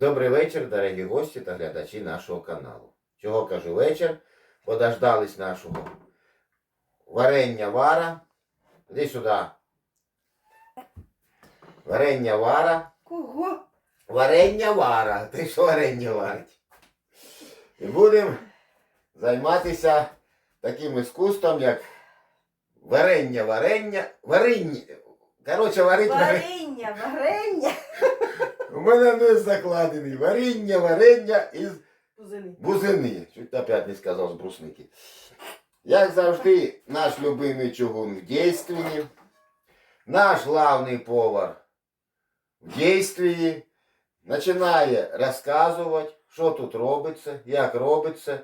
Добрий вечір, дорогі гості та глядачі нашого каналу. Чого кажу вечір? Подождались нашого варення вара. Іди сюди. Варення вара. Кого? Варення вара. Ти що варення варить? І будемо займатися таким іскусством, як варення, варення, варіння. Коротше, варить варення. Варення, варення. У мене не закладений. Варіння, варення із Бузини. бузини. Чуть опять не сказав з брусники. Як завжди, наш любимий чугун в дійстві. Наш главний повар в дійстві. Починає розказувати, що тут робиться, як робиться.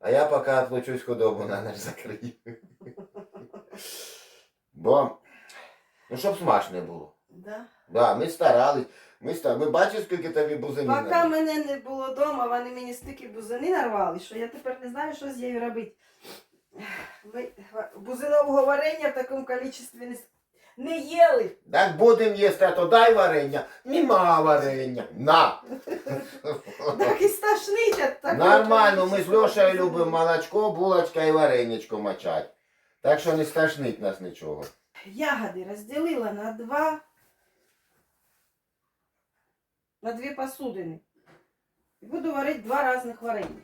А я поки отлучусь худобу на ночь закрию. Бо, ну щоб смачне було. Да. Да, ми старались. Ми, ста... ми бачиш, скільки тобі бузини Поки мене не було вдома, вони мені стільки бузини нарвали, що я тепер не знаю, що з нею робити. Ми бузинового варення в такому кількості не, с- не їли. Так будемо їсти, а то дай варення. Нема варення. На. Так і от такого Нормально, ми з Льошею любимо молочко, булочка і вареничко мочать. Так що не стошнить нас нічого. Ягоди розділила на два. На дві посудини. І буду варити два різних варення.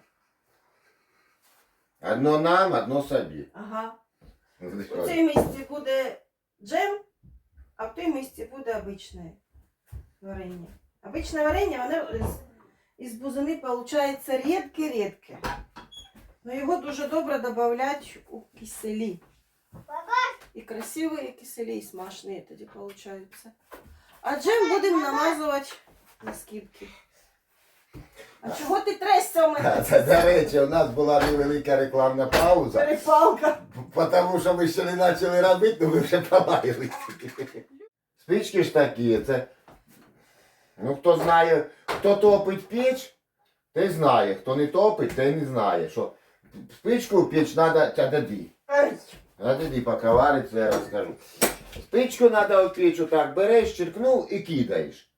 Одно нам, одно собі. Ага. У цій місці буде джем, а в той місці буде обичне варення. Обичне варення, воно з, із бузини виходить рідке-рідке. Но його дуже добре додавати у киселі. І красиві, і киселі, і смачні тоді виходить. А джем будемо намазувати на скибки. А чого ти тресся у мене? Це, до речі, у нас була невелика рекламна пауза, Перепалка. тому що ми ще не почали робити, але ми вже полаялись. Спички ж такі, це. Ну, хто знає, хто топить піч, той знає. Хто не топить, той не знає. Що спичку в піч треба тядади. Ай. Поки вариться, я розкажу. Спичку треба в піч так береш, черкнув і кидаєш.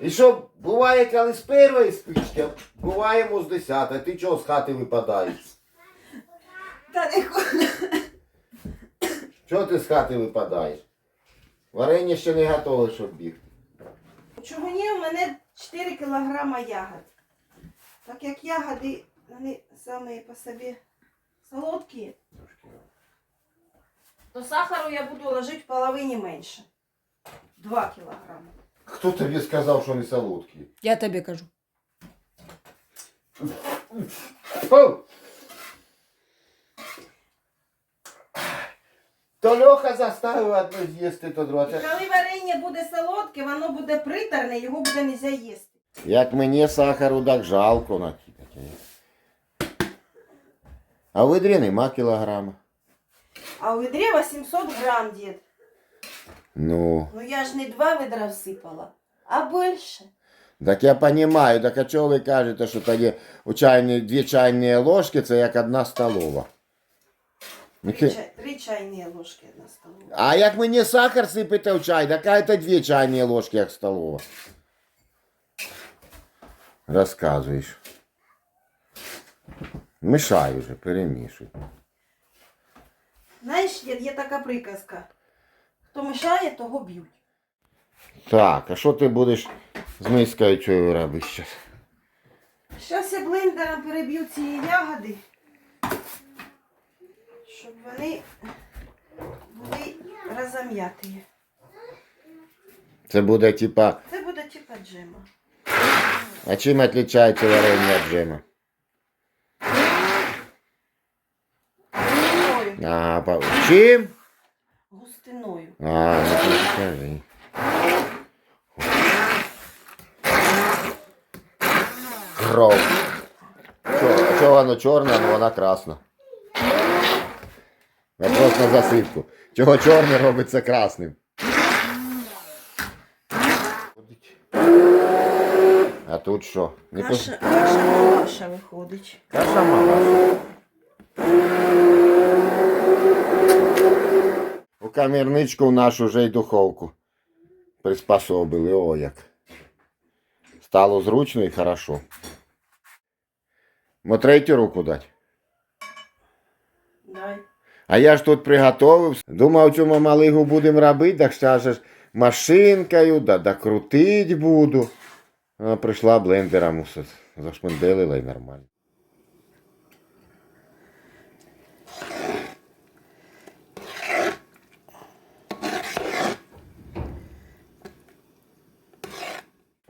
І що буває, коли з першої спички, а буває з десятої, ти чого з хати випадаєш? Та не Чого ти з хати випадаєш? Варення ще не готове, щоб бігти. У чугуні у мене 4 кілограма ягод. Так як ягоди, вони самі по собі солодкі, то сахару я буду ложити в половині менше. 2 кілограми. Хто тобі сказав, що не солодкі? Я тобі кажу. То Льоха заставив одну з'їсти, то друге. І коли варення буде солодке, воно буде приторне, його буде не можна їсти. Як мені сахару так жалко накидати. А в відрі нема кілограма. А у відрі 800 грам, дід. Ну, Ну я ж не два відра всипала, а більше. так я розумію, так а чого ви кажете, що тоді у чайні, дві чайні ложки це як одна столова. Ну, Три, ки- чай, три чайні ложки на столу. А як мені сахар сипете в чай, так це дві чайні ложки, як столова. Розказуєш. Мішай уже, перемішуй. Знаєш, є, є така приказка. Хто мішає, того б'ють. Так, а що ти будеш з мискою цією робити зараз? Зараз я блендером переб'ю ці ягоди, щоб вони були розам'яті. Це буде типа. Це буде типа джема. А чим відрізняється варення від джема? Ага, по... чим? А, ну ти скажи. Кров. Чо- Чого воно чорне, але вона красна. Вопрос на засипку. Чого чорне робиться красним? А тут що? Не пос- Каша, каша, каша виходить. Каша мала. У камірничку в нашу вже й духовку приспособили, о як. Стало зручно і хорошо. Мо третю руку дати. Дай. А я ж тут приготовив. Думав, цю малигу будемо робити, так скажеш, машинкою, да докрутить буду. А прийшла блендером усе зашменделила і нормально.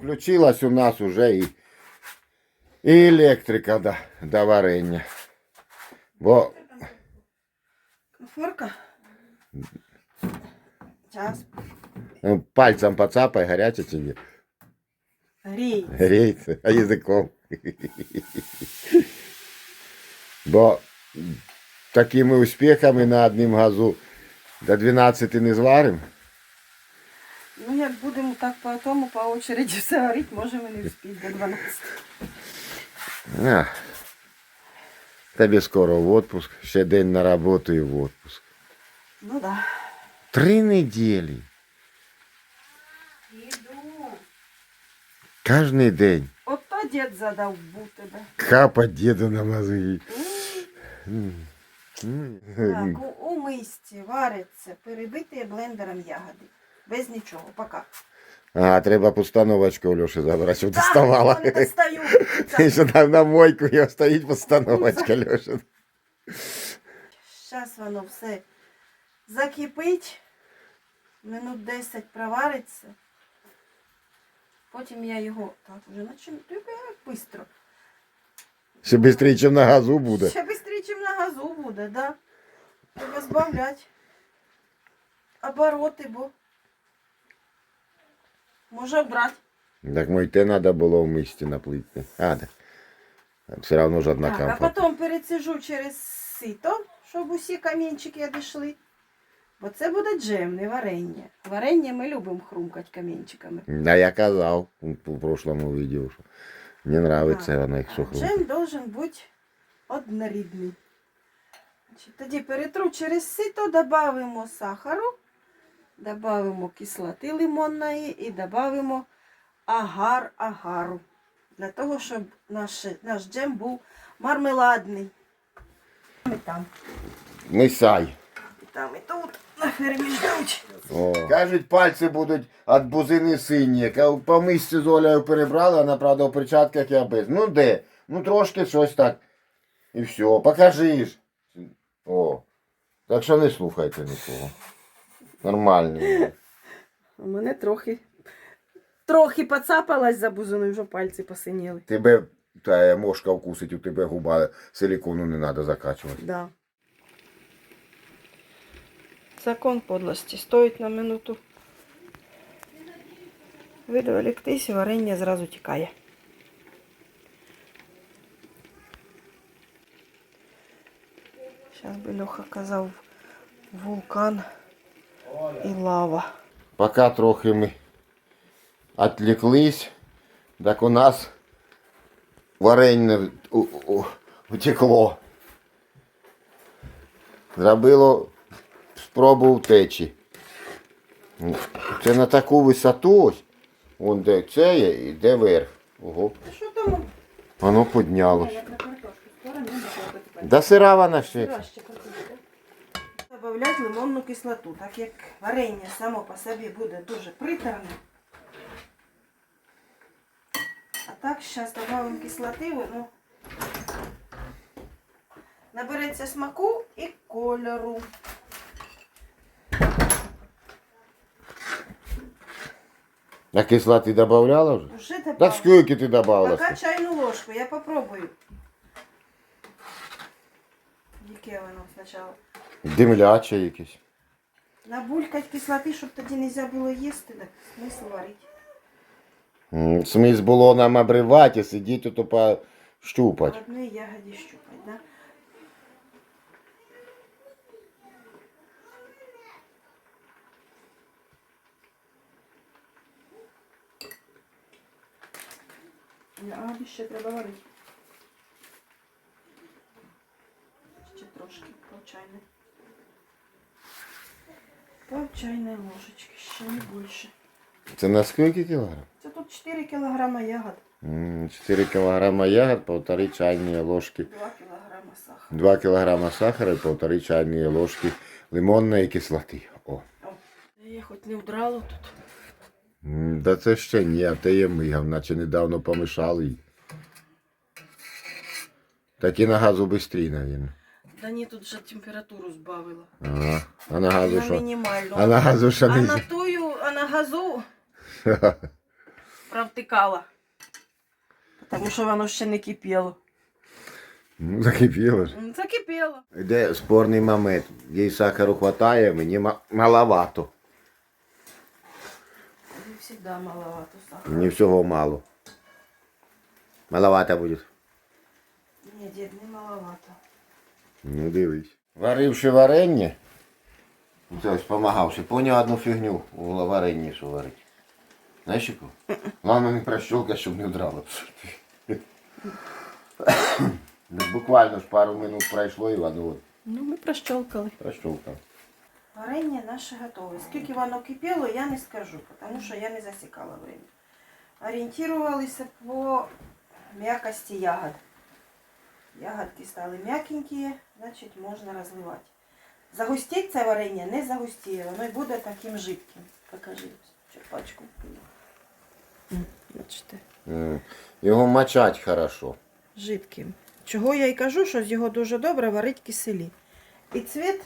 Включилась у нас уже і, і електрика до, до варення. Бо Конфорка. Час. Ну, Пальцем поцапай, гаряче чи ні? Грій. Гріється, а язиком. Бо такими успіхами на одним газу до 12 не зваримо. Ну, як будемо так по тому, по очереді все горіть, можемо не вспіти до 12. А, Тобі скоро в отпуск, ще день на роботу і в отпуск. Ну да. Три неділі. Іду. Кожний день. Ото дід задав бу тебе. Капа діду на мозги. Так, М. у, у мисці вариться перебиті блендером ягоди. Без нічого, пока. А, треба постановочку у Льоші забрати, щоб доставала. Так, не достаю. І що там на мойку його стоїть постановочка, Льоша. Зараз воно все закипить, минут 10 провариться. Потім я його так вже наче як швидко. Ще швидше, ніж на газу буде. Ще швидше, ніж на газу буде, да. Треба збавляти обороти, бо може брати. Так мойте треба було в мисті наплити. А, так. Все одно ж одна Так, а потім перецежу через сито, щоб усі камінчики одійшли. Бо це буде джем, не варення. Варення ми любимо хрумкати камінчиками. Да я казав у прошлому відео, що мені подобається вона, А хрустить. Джем должен бути однорідний. Тоді перетру через сито, додамо сахару, додамо кислоти лимонної і додамо агар-агару. Для того, щоб наш, наш джем був мармеладний. І там, Мисай. і там, і тут на фермі ждуть. О. Кажуть, пальці будуть від бузини сині. По мисці з Олею перебрали, вона, правда, в перчатках я без. Ну де? Ну трошки щось так. І все. Покажи. О. Так що не слухайте нікого. Нормально. У мене трохи. Трохи поцапалась за бузину, вже пальці посиніли. Тебе та мошка вкусить, у тебе губа силікону не треба закачувати. Да. Закон подлості. Стоїть на минуту. Відволіктись, варення зразу тікає. Зараз би Льоха казав вулкан і лава. Поки трохи ми відвлеклись, так у нас варення утекло. Зробило спробу втечі. Це на таку висоту ось. Вон де це є і де верх. Ого. Що там? Воно піднялось. Да сира вона ще. Добавляти лимонну кислоту, так як варення само по собі буде дуже приторне. А так, зараз додамо кислоти, воно набереться смаку і кольору. А кислоти додавала вже? Уже Так добавлю. скільки ти додавала? Пока чайну ложку, я попробую. Яке воно спочатку? Димляче якесь. Набулькать кислоти, щоб тоді не можна було їсти, так смисл варити. М, Смисл було нам обривати, сидіти тут пощупати. В одной ягоде щупать, да? Ягоди ще треба варити. Ще трошки по чайной. По чайной ложечке, ще не більше. Це на скільки кілограм? Це тут 4 кілограма ягод, М, 4 килограмма ягод, полторы чайные ложки, 2 кілограма сахара. 2 килограмма сахара и полторы чайные ложки лимонної кислоти. О. Я хоч не вдрала тут. М, Да це ще ні, а те є мигав, наче недавно помішали. їй. Так і на газу бистрій, навіть. Да ні, тут вже температуру збавила. Ага. А на газу що? мінімальну. А на газу що А не на тую, а на газу провтикала. Тому що воно ще не кипіло. Ну, закипіло ж. М, Закипіло. Йде спорний момент. Їй сахару хватає, мені ма- маловато. Завжди маловато сахара. Мені всього мало. Маловато буде. Ні, дід, не маловато. Ну дивись. Варивши варення, ось помагавши, поняв одну фігню у варенні, що варить. Знаєш яку? Главное не прощолка, щоб не вдрало. Ну, Буквально ж пару минут пройшло і воно от Ну, ми прощолкали. прощолка. Варення наше готове. Скільки воно кипіло, я не скажу, тому що я не засікала время. Орієнтувалися по м'якості ягод. Ягодки стали м'якенькі, значить можна розливати. Загустіть це варення не загустіє, воно й буде таким жидким. Покажи черпачку. Бачите, М, Його мочать хорошо. жидким. Чого я й кажу, що з його дуже добре варить киселі. І цвіт,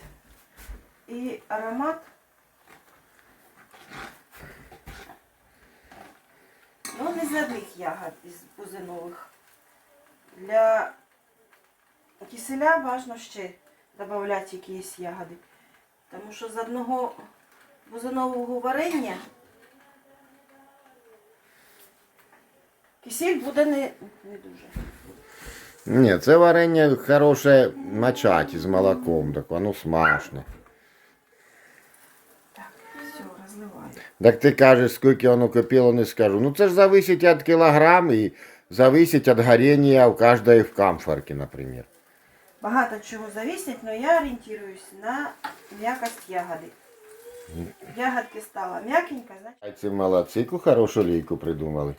і аромат. Ну, не з одних ягод із бузинових. Для киселя важно ще додати якісь ягоди. Тому що з одного бузинового варення кисель буде не, не дуже. Ні, це варення хороше мочать із молоком, так воно смачне. Так, все, розливаю. Так ти кажеш, скільки воно кипіло, не скажу. Ну це ж зависить від кілограм і зависить від горіння в кожної в камфорці, наприклад. Багато чого зависить, але я орієнтуюсь на м'якость ягоди. Ягодки стала м'якенька, значить. Ці молодці, яку хорошу лійку придумали.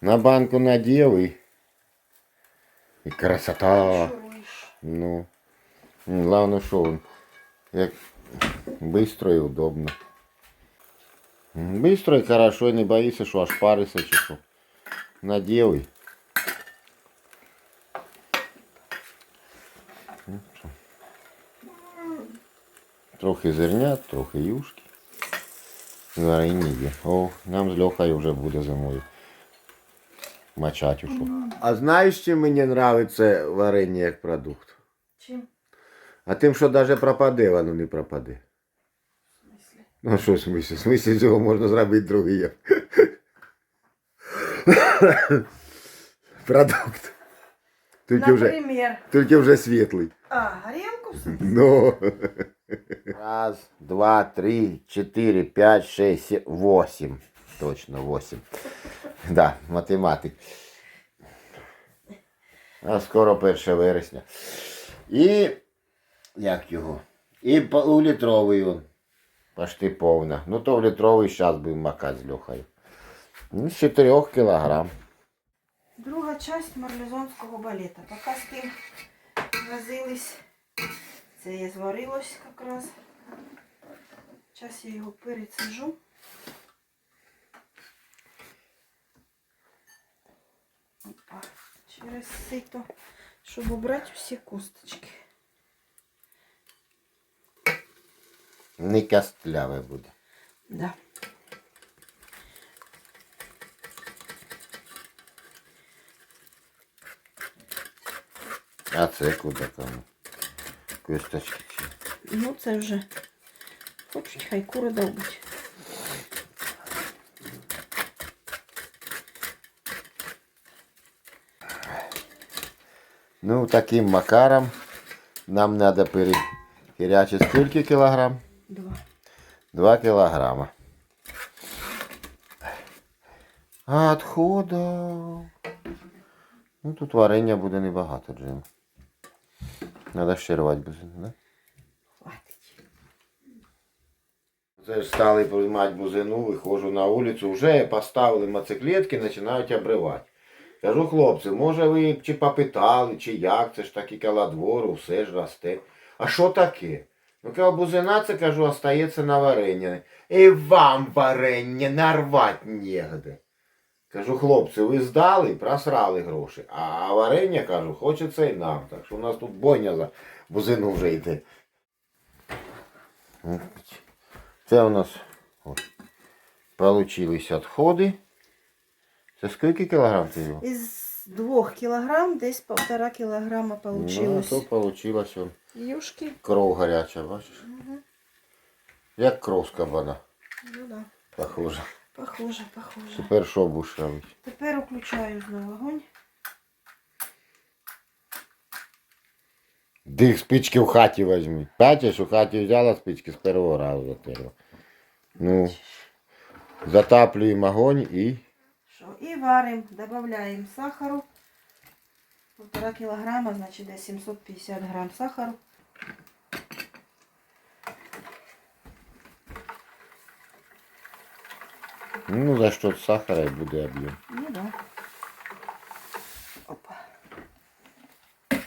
На банку надів і... І красота. Ну. Главное, що він як быстро і удобно. Быстро і хорошо, не боїшся, що аж париться чи що. Надів і. Ну, що. Трохи зернят, трохи юшки. Варені є. О, нам з Льохою вже буде зимою. Мочать ушу. А знаєш, чим мені подобається варення як продукт? Чим? А тим, що навіть пропаде, воно не пропаде. В смислі? Ну що в смислі? В смислі цього можна зробити другий. Продукт. Тільки вже, Например. тільки вже світлий. А, горілку? Ну. Раз, два, три, чотири, п'ять, шесть, сім, восемь. Точно, восемь. Да, математик. А скоро 1 вересня. І як його? І по- у літровий він. Почти повна. Ну то в літровий зараз будемо макати з Льохою. Ну, з 4 кілограм. Друга часть марлезонського балета. Поки з тим возились, це я зварилось якраз. Зараз я його перецежу. Опа. Через сито, щоб убрати всі косточки. Не костляве буде. Да. А це куди кому? Косточки ці. Ну це вже. Хочуть, хай кури довбуть. Ну, таким макаром нам надо перехерячить сколько килограмм? Два. Два килограмма. А отходов. Ну, тут варення буде небагато, Джим. Надо ще рвати буде, да? Хватить. Це ж стали приймати бузину, виходжу на вулицю, вже поставили моциклетки, починають обривати. Кажу, хлопці, може ви чи попитали, чи як, це ж таки коло двору, все ж росте. А що таке? Ну, кажу, бузина, це кажу, остається на варення. І вам варення нарвати негде. Кажу, хлопці, ви здали, просрали гроші. А варення, кажу, хочеться і нам. Так що у нас тут бойня за бузину вже йде. Це у нас от, получились відходи. Це скільки кілограм ти його? Із двох кілограм десь полтора кілограма Ну, получилось. то получилось он, Юшки. кров гаряча, бачиш? Угу. Як кров з кабана, Ну да. похоже. Похоже, похоже. Тепер що будеш робити? Тепер включаю знову огонь. Дих спички в хаті візьми. Бачиш, у хаті взяла спички з першого разу затерла. Ну, затаплюємо огонь і Що? І варимо, додаємо сахару. Полтора кілограма, значить десь 750 грам сахару. ну, за що сахара і буде об'єм. Ну да. Опа.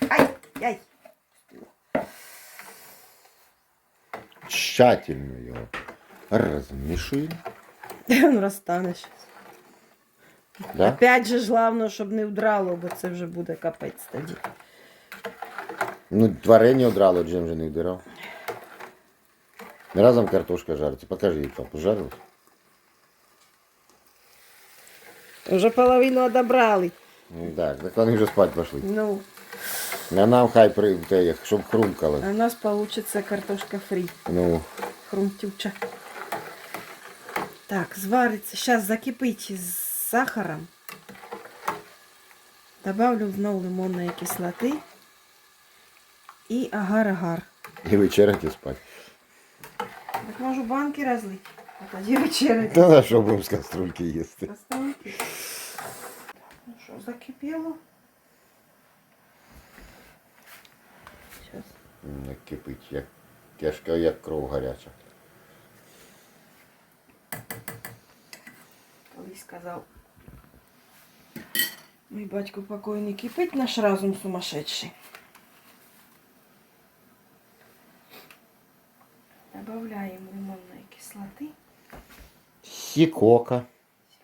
Ай, ай. Тщательно його розмішуємо. Ну, розтанеш. Да? Опять же ж главное, щоб не вдрало, бо це вже буде капець тоді. Ну, варення одрало, джем же не вдирав. Разом картошка жариться. Покажи, їй, папу, жарилась? Вже половину одобрали. Ну, так, так вони вже спать пішли. Ну, А нам хай при, те, щоб хрумкало. а у нас получится картошка фрі. Ну, Хрумтюча. Так, звариться. Сейчас закипить з сахаром. Добавлю знову лимонної кислоти. І агар-агар. і вечеряти спать. Так можу банки розлити. Тоді вечеряти. Та на що будемо з каструльки їсти? Ну що, закипіло? Сейчас. Як кипить, як кешка, як кров гаряча. Колись сказав. Мій батько покойний кипить, наш разум сумасшедший. Добавляємо лимонної кислоти. Сікока.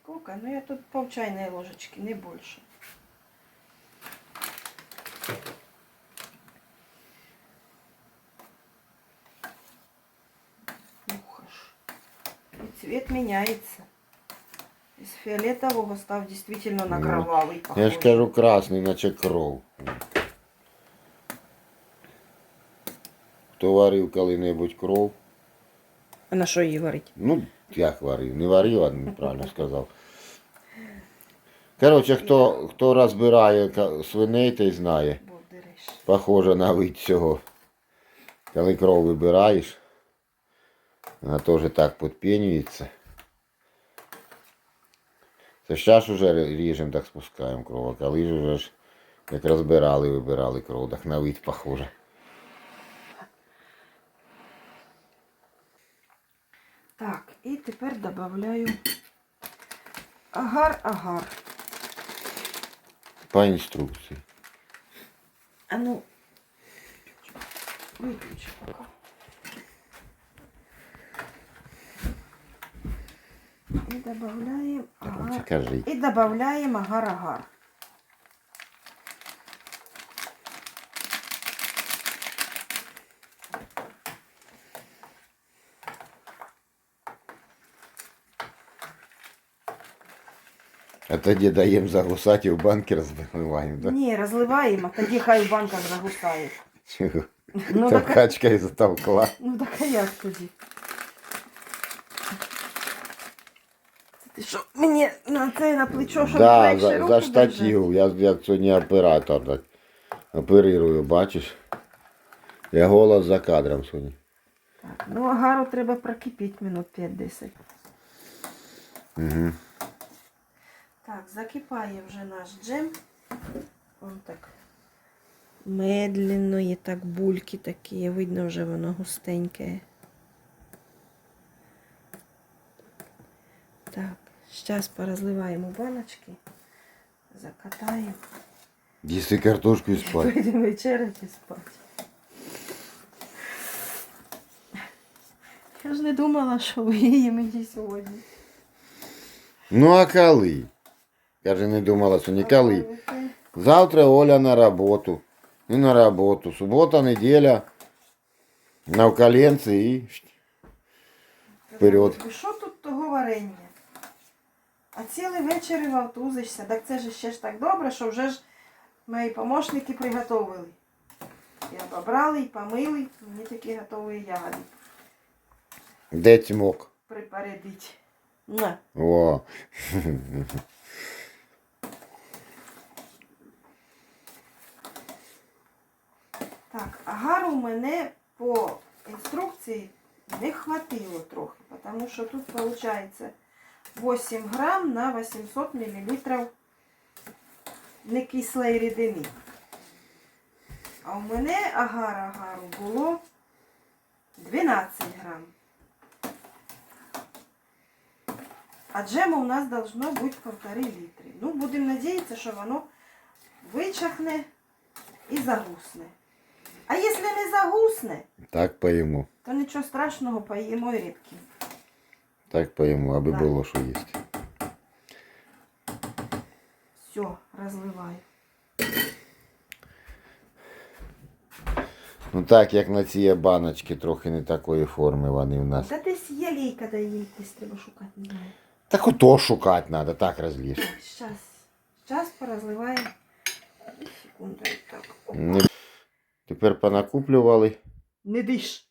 Сколько? Ну я тут пол чайной ложечки, не больше. Ух. И цвет меняется. Из фиолетового став действительно на Ну, кровавый Я ж похож. кажу красний, наче кров. Хто варив коли-небудь кров? А на що її варить? Ну, як варив? Не варив, а неправильно сказав. Коротше, хто, хто розбирає свиней, той знає. Похоже на вид цього. Коли кров вибираєш, вона теж так підпінюється. Це зараз уже ріжемо, так спускаємо кров, а коли ж уже ж як розбирали, вибирали кров, так на вид похоже. Так, і тепер додаю агар-агар. По інструкції. А ну, выключи пока. И добавляем агар. И добавляем агар-агар. А тоді даємо загусати і в банки розбиваємо, так? Не, разливаем, а тоді хай в банках загустає. Чого? Ну Та так, качка і затовкла. ну так а як тоді? Ти що, мені на це на плечо, щоб Да, легше за, руку за штатив. Я як сьогодні оператор так оперирую, бачиш? Я голос за кадром сьогодні. Так, ну агару треба прокипіти минут 5-10. Угу. Так, закипає вже наш джем. Он так медленно, є так бульки такі, видно вже воно густеньке. Так, Зараз порозливаємо баночки, закатаємо. Їсти картошку і спати. Пойдемо вечеряти спати. Я ж не думала, що ви її мені сьогодні. Ну а коли? Каже, не думала, що не коли. Завтра Оля на роботу. І на роботу. Субота, неділя. На коленці і Вперед. Що тут того варення? А цілий вечір і вовтузишся. Так це ж ще ж так добре, що вже ж мої помощники приготовили. І обобрали, і помили. Мені такі готові ягоди де тьмок. припорядити. На. О. Так, агару мене по інструкції не хватило трохи, тому що тут виходить 8 грам на 800 мл некислої рідини. А у мене агар агару було 12 грам. А джему у нас должно бути 1,5 літри. Ну, будемо надіятися, що воно вичахне і загусне. А якщо не загусне, Так поїмо. то нічого страшного, поїмо і рибки. Так поїмо, аби Так. було що їсти. Все, розливаю. Ну так, як на ці баночки, трохи не такої форми вони в нас. Та десь є лійка, де її десь треба шукати, не знаю. Так ото шукати треба, так розліж. Щас. Щас порозливаємо. Секунду, так. Не... Тепер понакуплювали. Не диш.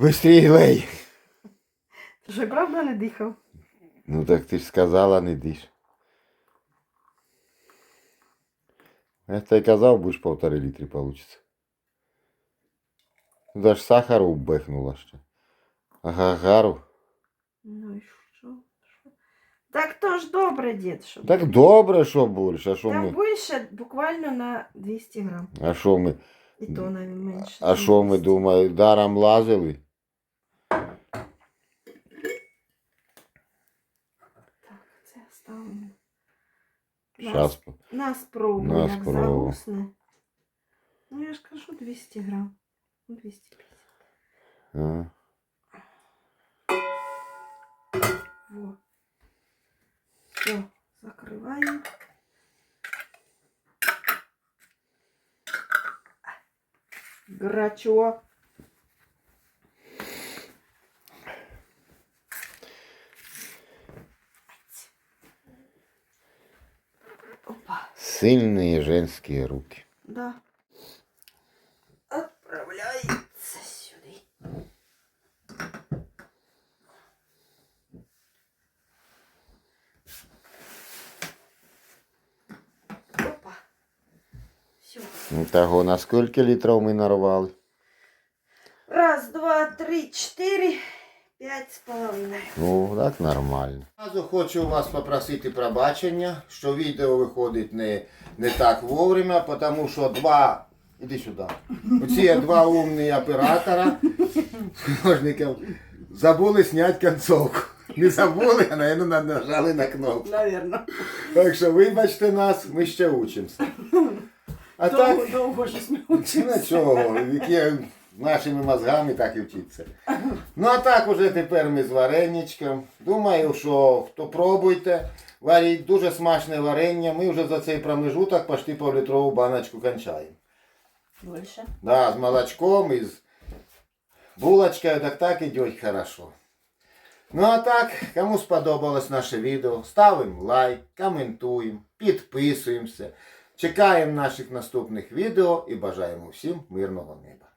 Быстрей лей. Ти що, правда не дихав? Ну так ти ж сказала, не диш. Я тебе казав, будеш полтори літри получиться. Туди ж сахару вбехнула ще. А гагару. Ну і що? Що? Так то ж добре, дід. Що Так добре, що більше, а що Там ми. більше буквально на 200 грам. А що ми? І то навіть менше. А що ми думаємо, даром лазили? Щас. на спробу, На як спробу. загусне. Ну я ж кажу 200 грам. Ну, 250. А. Во. Все, закриваємо. Грачо. Сильные женские руки. да. Отправляється сюди. Опа. Все. Ну, Того на скільки літрів ми нарвали? Раз, два, три, чотири, п'ять з половиною. Ну, так нормально. Разу хочу вас попросити пробачення, що відео виходить не, не так вовремя, тому що два. Іди сюди. Оці два умні оператора, художників, забули зняти концовку. Не забули, а, наверное, нажали на кнопку. Наверно. Так що вибачте нас, ми ще учимося. А так. Довго, довго щось ми учимося. нічого, нашими мозгами так і вчиться. Ну а так уже тепер ми з вареничком. Думаю, що хто пробуйте, варіть дуже смачне варення. Ми вже за цей промежуток почти півлітрову баночку кончаємо. Більше. Да, з молочком і з булочкою, так так іде хорошо. Ну а так, кому сподобалось наше відео, ставимо лайк, коментуємо, підписуємося. Чекаємо наших наступних відео і бажаємо всім мирного неба.